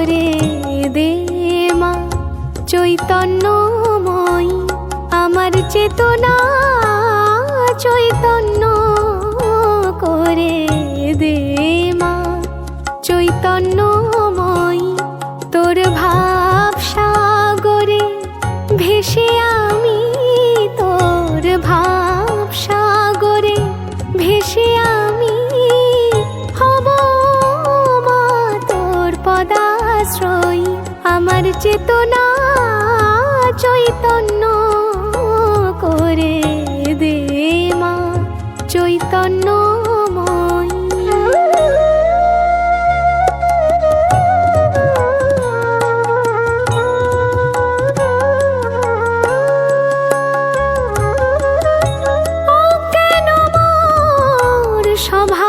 করে দে মা। চৈতন্যময় আমার চেতনা চৈতন্য করে দে মা। চৈতন্যময় আশ্রয় আমার চেতনা চৈতন্য করে দে মা চৈতন্য সভা